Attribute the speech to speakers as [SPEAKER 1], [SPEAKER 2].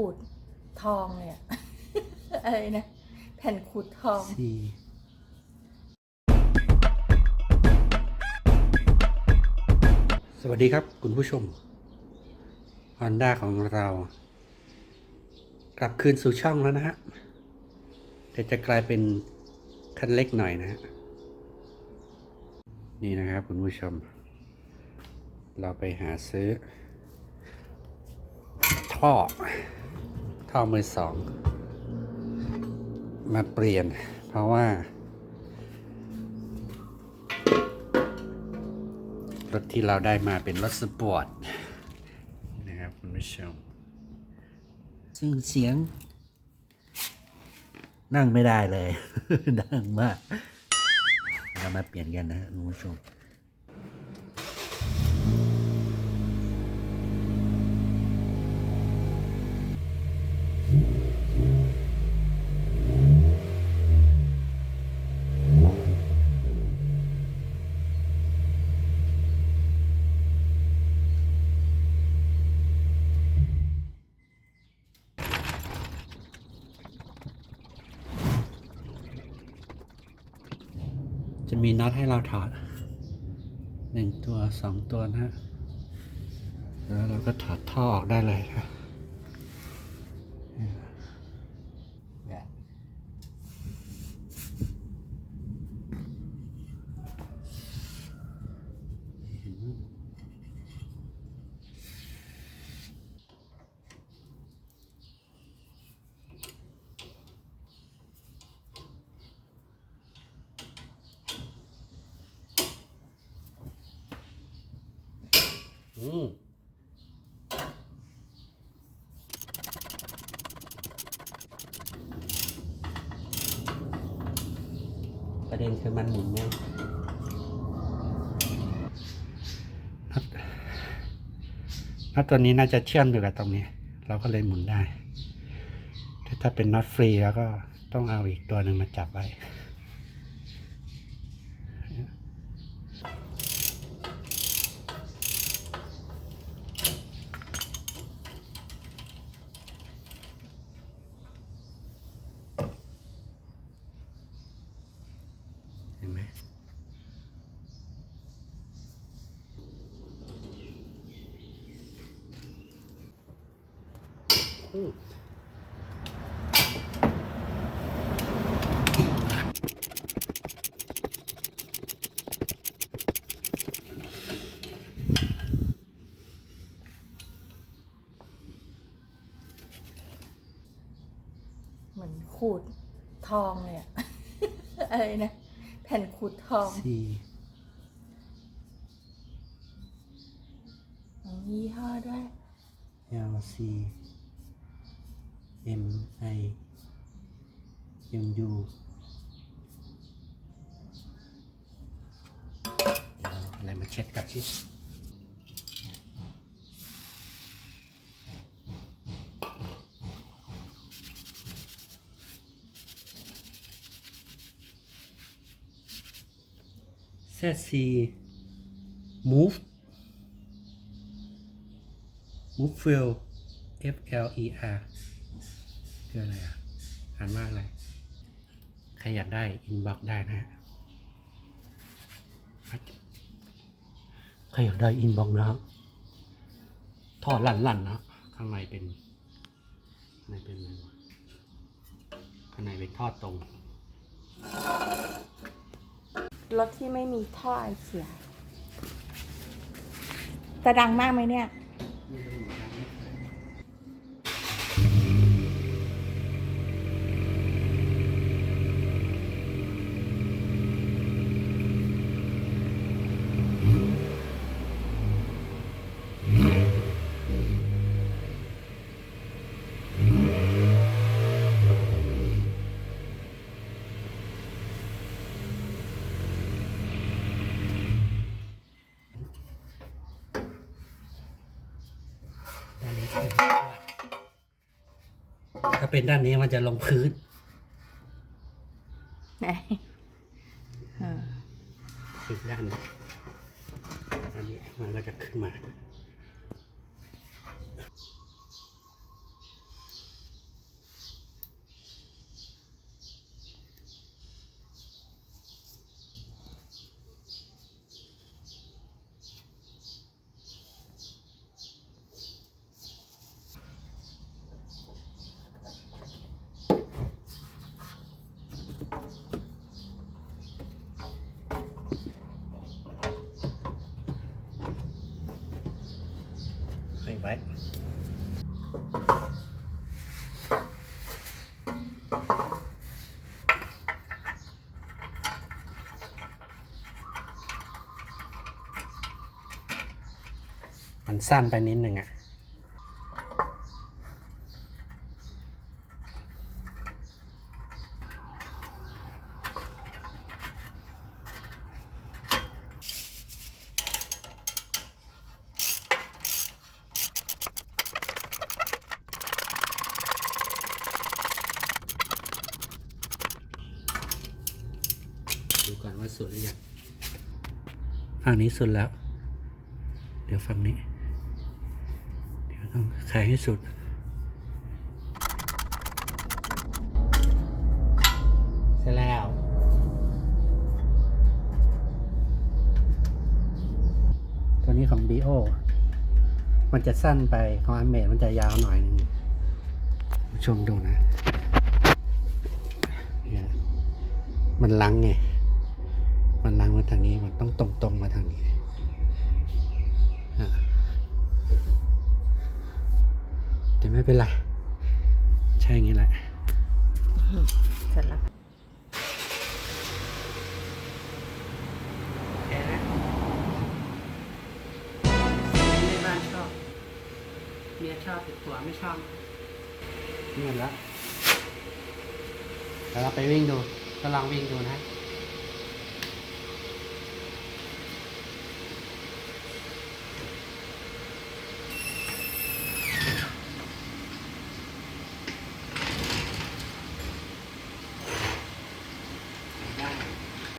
[SPEAKER 1] ขูดทองเลยอะอะไรนะ แผ่นขูดทอง
[SPEAKER 2] สี่สวัสดีครับคุณผู้ชม Honda ของเรา กลับคืนสู่ช่องแล้วนะฮะแต่จะกลายเป็นคันเล็กหน่อยนะฮะนี่นะครับคุณผู้ชม เราไปหาซื้อท่อ ท่อมือสอง มาเปลี่ยน เพราะว่า รถที่เราได้มาเป็นรถสปอร์ตนะครับคุณผู้ชม ซึ่งเสียง นั่งไม่ได้เลย ดังมาก เรามาเปลี่ยนกันนะคุณผู้ชม จะมีน็อตให้เราถอดหนึ่งตัวสองตัวนะฮะแล้วเราก็ถอดท่อออกได้เลยครับ อืมประเด็นคือมันหมุนไงน็อตน็อตตัวนี้น่าจะเชื่อมอยู่กับตรงนี้ เราก็เลยหมุนได้ ถ้าเป็นน็อตฟรีแล้วก็ต้องเอาอีกตัวหนึ่งมาจับไว้ เห็นไหม
[SPEAKER 1] เหมือนขูดทองเลยอะ อะไรนะ แผ่นขูดทอง
[SPEAKER 2] สี่
[SPEAKER 1] มียี่ห้อด้วย
[SPEAKER 2] L C M I M U เอาอะไรมาเช็ดกับชิเซซี move move fill F L E R คืออะไรอะอ่านว่าอะไร ใครอยากได้อินบ็อกได้นะฮะใครอยากได้อินบ็อกนะครับทอดลั่นๆนะข้างในเป็นข้างในเป็นอะไรวะข้างในเป็นทอดตรง
[SPEAKER 1] รถที่ไม่มีท่อไอเสียจะดังมากไหมเนี่ย
[SPEAKER 2] ด้านนี้เป็น ถ้าเป็นด้านนี้มันจะลงพื้น
[SPEAKER 1] ไหนอ่า
[SPEAKER 2] อีกด้านหนึ่งอันนี้มันก็จะขึ้นมา ไว้มันสั้นไปนิดหนึ่งอะ ว่าสุดหรือยังฝั่งนี้สุดแล้ว เดี๋ยวฝั่งนี้ เดี๋ยวต้องขายให้สุดเสร็จแล้ว ตัวนี้ของ BO มันจะสั้นไปของอเมดมันจะยาวหน่อยหนึงผู้ชมดูนะเนี่ยมันลังไง มันลังมาทางนี้มันต้องตรงๆมาทางนี้อะแต่ไม่เป็นไร ใช่อย่างนี้แหละ
[SPEAKER 1] เสร็จแล้ว
[SPEAKER 2] แค่นะในบ้านชอบเมียชอบแต่ผัวไม่ชอบเงียบแล้วเดี๋ยวเราไปวิ่งดูก็ลองวิ่งดูนะ